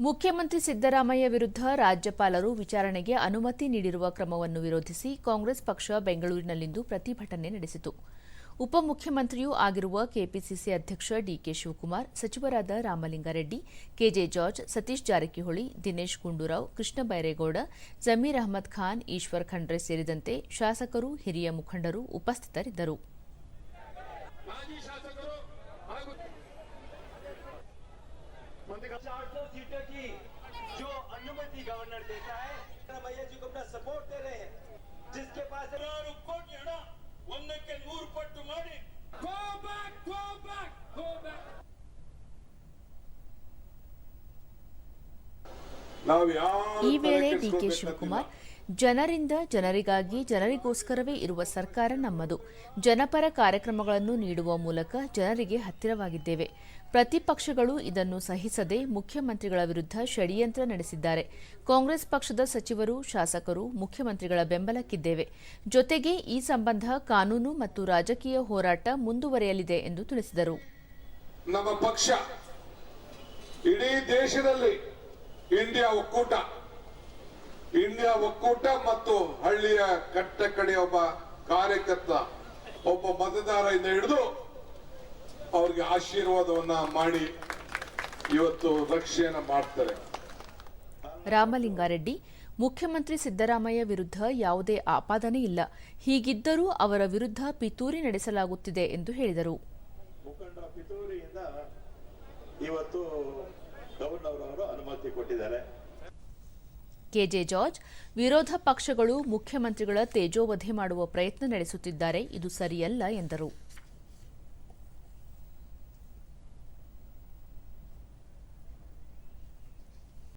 ಮುಖ್ಯಮಂತ್ರಿ ಸಿದ್ದರಾಮಯ್ಯ ವಿರುದ್ಧ ರಾಜ್ಯಪಾಲರು ವಿಚಾರಣೆಗೆ ಅನುಮತಿ ನೀಡಿರುವ ಕ್ರಮವನ್ನು ವಿರೋಧಿಸಿ ಕಾಂಗ್ರೆಸ್ ಪಕ್ಷ ಬೆಂಗಳೂರಿನಲ್ಲಿಂದು ಪ್ರತಿಭಟನೆ ನಡೆಸಿತು. ಉಪಮುಖ್ಯಮಂತ್ರಿಯೂ ಆಗಿರುವ ಕೆಪಿಸಿಸಿ ಅಧ್ಯಕ್ಷ ಡಿಕೆ ಶಿವಕುಮಾರ್, ಸಚಿವರಾದ ರಾಮಲಿಂಗಾರೆಡ್ಡಿ, ಕೆಜೆ ಜಾರ್ಜ್, ಸತೀಶ್ ಜಾರಕಿಹೊಳಿ, ದಿನೇಶ್ ಗುಂಡೂರಾವ್, ಕೃಷ್ಣ ಬೈರೇಗೌಡ, ಜಮೀರ್ ಅಹಮದ್ ಖಾನ್, ಈಶ್ವರ್ ಖಂಡ್ರೆ ಸೇರಿದಂತೆ ಶಾಸಕರು, ಹಿರಿಯ ಮುಖಂಡರು ಉಪಸ್ಥಿತರಿದ್ದರು. 400 सीटों की जो अनुमति गवर्नर देता है भैया जी को अपना सपोर्ट दे रहे हैं जिसके पास ನೂರು ಕೋಟಿ ಹಣ ಒಂದಕ್ಕೆ ನೂರು ಪಟ್ಟು ಮಾಡಿ go back go back go back ಈ ವೇಳೆ ಡಿಕೆ ಶಿವಕುಮಾರ್ ಜನರಿಂದ ಜನರಿಗಾಗಿ ಜನರಿಗೋಸ್ಕರವೇ ಇರುವ ಸರ್ಕಾರ ನಮ್ಮದು. ಜನಪರ ಕಾರ್ಯಕ್ರಮಗಳನ್ನು ನೀಡುವ ಮೂಲಕ ಜನರಿಗೆ ಹತ್ತಿರವಾಗಿದ್ದೇವೆ. ಪ್ರತಿಪಕ್ಷಗಳು ಇದನ್ನು ಸಹಿಸದೆ ಮುಖ್ಯಮಂತ್ರಿಗಳ ವಿರುದ್ಧ ಷಡ್ಯಂತ್ರ ನಡೆಸಿದ್ದಾರೆ. ಕಾಂಗ್ರೆಸ್ ಪಕ್ಷದ ಸಚಿವರು, ಶಾಸಕರು, ಮುಖ್ಯಮಂತ್ರಿಗಳ ಬೆಂಬಲಕ್ಕಿದ್ದೇವೆ. ಜೊತೆಗೆ ಈ ಸಂಬಂಧ ಕಾನೂನು ಮತ್ತು ರಾಜಕೀಯ ಹೋರಾಟ ಮುಂದುವರೆಯಲಿದೆ ಎಂದು ತಿಳಿಸಿದರು. ನಮ್ಮ ಪಕ್ಷ ಇಡೀ ದೇಶದಲ್ಲಿ ಇಂಡಿಯಾ ಒಕ್ಕೂಟ. ಇಂಡಿಯಾ ಒಕ್ಕೂಟ ಮತ್ತು ಹಳ್ಳಿಯ ಕಟ್ಟ ಕಡೆ ಒಬ್ಬ ಕಾರ್ಯಕರ್ತ ಒಬ್ಬ ಮತದಾರರಿಂದ ಹಿಡಿದು ಅವ್ರಿಗೆ ಆಶೀರ್ವಾದವನ್ನ ಮಾಡಿ ಇವತ್ತು ರಕ್ಷೆಯನ್ನ ಮಾಡ್ತಾರೆ. ರಾಮಲಿಂಗಾರೆಡ್ಡಿ ಮುಖ್ಯಮಂತ್ರಿ ಸಿದ್ದರಾಮಯ್ಯ ವಿರುದ್ಧ ಯಾವುದೇ ಆಪಾದನೆ ಇಲ್ಲ. ಹೀಗಿದ್ದರೂ ಅವರ ವಿರುದ್ಧ ಪಿತೂರಿ ನಡೆಸಲಾಗುತ್ತಿದೆ ಎಂದು ಹೇಳಿದರು. ಮುಖಂಡ ಪಿತೂರಿಯಿಂದ ಇವತ್ತು ಗವರ್ನರ್ ಅವರು ಅನುಮತಿ ಕೊಟ್ಟಿದ್ದಾರೆ. ಕೆಜೆ ಜಾರ್ಜ್ ವಿರೋಧ ಪಕ್ಷಗಳು ಮುಖ್ಯಮಂತ್ರಿಗಳ ತೇಜೋವಧೆ ಮಾಡುವ ಪ್ರಯತ್ನ ನಡೆಸುತ್ತಿದ್ದಾರೆ. ಇದು ಸರಿಯಲ್ಲ ಎಂದರು.